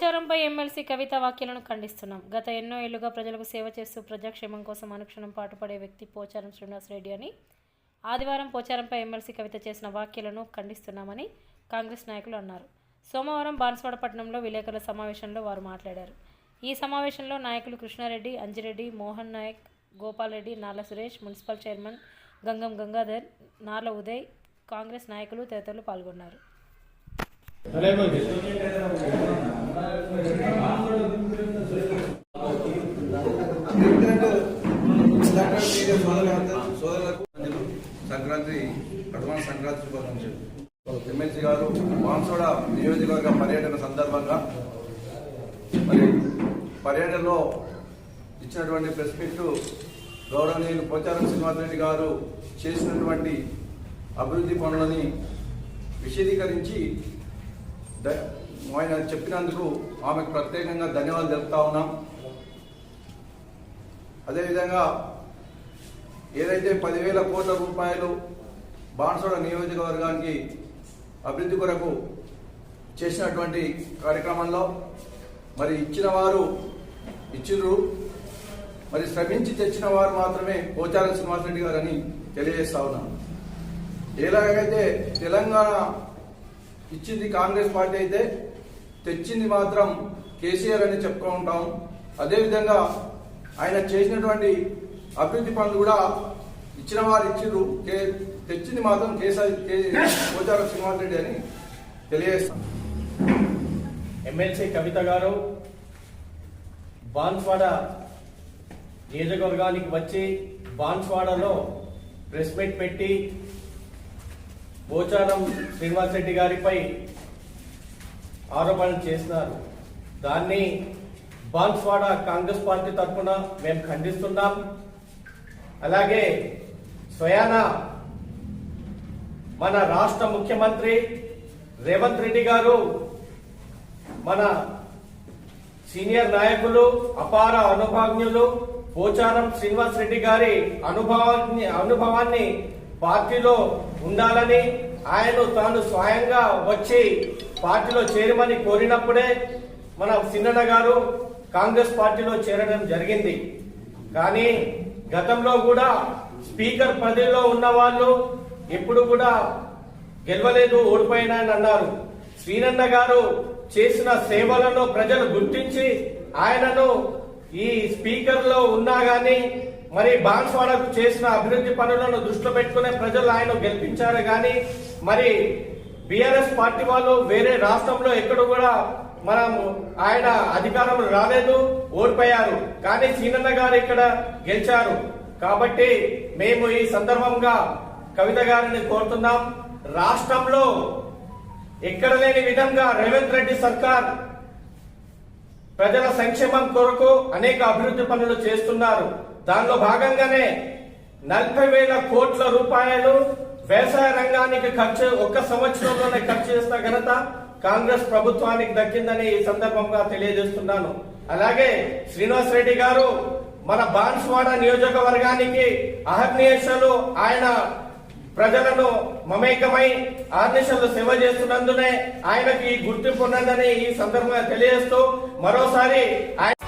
పోచారంపై MLC కవిత వ్యాఖ్యలను ఖండిస్తున్నాం. గత ఎన్నో ఏళ్ళుగా ప్రజలకు సేవ చేస్తూ ప్రజాక్షేమం కోసం అనుక్షణం పాటుపడే వ్యక్తి పోచారం శ్రీనివాసరెడ్డి అని ఆదివారం పోచారంపై ఎమ్మెల్సీ కవిత చేసిన వ్యాఖ్యలను ఖండిస్తున్నామని కాంగ్రెస్ నాయకులు అన్నారు. సోమవారం బాన్స్వాడ పట్టణంలో విలేకరుల సమావేశంలో వారు మాట్లాడారు. ఈ సమావేశంలో నాయకులు కృష్ణారెడ్డి అంజిరెడ్డి మోహన్ నాయక్ గోపాల్ రెడ్డి నార్ల సురేష్ మున్సిపల్ చైర్మన్ గంగం గంగాధర్ నార్ల ఉదయ్ కాంగ్రెస్ నాయకులు తదితరులు పాల్గొన్నారు. సంక్రాంతి అడ్వాన్స్ సంక్రాంతి శుభాకాంక్షలు. ఎమ్మెల్సీ గారు బాన్సోడ నియోజకవర్గ పర్యటన సందర్భంగా మరి పర్యటనలో ఇచ్చినటువంటి ప్రెస్ మీట్ గౌరవనీయులు పోచారం శ్రీనివాసరెడ్డి గారు చేసినటువంటి అభివృద్ధి పనులని విశదీకరించి ఆయన చెప్పినందుకు ఆమెకు ప్రత్యేకంగా ధన్యవాదాలు తెలుపుతా ఉన్నాం. అదేవిధంగా ఏదైతే పదివేల కోట్ల రూపాయలు బాన్సోడ నియోజకవర్గానికి అభివృద్ధి కొరకు చేసినటువంటి కార్యక్రమంలో మరి ఇచ్చిన వారు ఇచ్చిర్రు మరి శ్రమించి తెచ్చిన వారు మాత్రమే పోచారం శ్రీనివాసరెడ్డి గారని తెలియజేస్తా ఉన్నాం. ఎలాగైతే తెలంగాణ ఇచ్చింది కాంగ్రెస్ పార్టీ అయితే తెచ్చింది మాత్రం కేసీఆర్ అని చెప్పుకుంటాం అదేవిధంగా ఆయన చేసినటువంటి అభివృద్ధి పనులు కూడా ఇచ్చిన వారు ఇచ్చిర్రు. కే- తెచ్చింది మాత్రం కేసీఆర్ పోచారం శ్రీనివాస్ రెడ్డి అని తెలియజేస్తాం. ఎమ్మెల్సీ కవిత గారు బాన్స్వాడ నియోజకవర్గానికి వచ్చి బాన్స్వాడలో ప్రెస్ మీట్ పెట్టి పోచారం శ్రీనివాస్ రెడ్డి గారిపై ఆరోపణలు చేసినారు. దాన్ని బాన్స్వాడ కాంగ్రెస్ పార్టీ తరఫున మేము ఖండిస్తున్నాం. అలాగే స్వయాన మన రాష్ట్ర ముఖ్యమంత్రి రేవంత్ రెడ్డి గారు మన సీనియర్ నాయకులు అపార అనుభవజ్ఞులు పోచారం శ్రీనివాస్ రెడ్డి గారి అనుభవాన్ని అనుభవాన్ని పార్టీలో ఉండాలని ఆయన తాను స్వయంగా వచ్చి పార్టీలో చేరమని కోరినప్పుడే మన సిన్నన్న గారు కాంగ్రెస్ పార్టీలో చేరడం జరిగింది. కానీ గతంలో కూడా స్పీకర్ పదవిలో ఉన్న వాళ్ళు ఎప్పుడు కూడా గెలవలేదు ఓడిపోయినా అన్నారు. శ్రీనన్న గారు చేసిన సేవలను ప్రజలు గుర్తించి ఆయనను ఈ స్పీకర్లో ఉన్నా కానీ మరి బాన్స్వాడకు చేసిన అభివృద్ధి పనులను దృష్టిలో పెట్టుకునే ప్రజలు ఆయన గెలిపించారు గాని మరి బిఆర్ఎస్ పార్టీ వాళ్ళు వేరే రాష్ట్రంలో ఎక్కడ కూడా మనం ఆయన అధికారంలో రాలేదు ఓడిపోయారు. కానీ సీనన్న గారు ఇక్కడ గెలిచారు. కాబట్టి మేము ఈ సందర్భంగా కవిత గారిని కోరుతున్నాం. రాష్ట్రంలో ఎక్కడ లేని విధంగా రేవంత్ రెడ్డి సర్కార్ ప్రజల సంక్షేమం కొరకు అనేక అభివృద్ధి పనులు చేస్తున్నారు. దానిలో భాగంగానే నలభై వేల కోట్ల రూపాయలు వ్యవసాయ రంగానికి ఖర్చు ఒక్క సంవత్సరంలోనే ఖర్చు చేసిన ఘనత కాంగ్రెస్ ప్రభుత్వానికి దక్కిందని ఈ సందర్భంగా తెలియజేస్తున్నాను. అలాగే శ్రీనివాస్ రెడ్డి గారు మన బాన్స్వాడ నియోజకవర్గానికి అహర్నిశలు ఆయన ప్రజలను మమేకమై ఆదేశాలు సేవ చేస్తున్నందునే ఆయనకి గుర్తింపు ఉన్నదని ఈ సందర్భంగా తెలియజేస్తూ మరోసారి ఆయన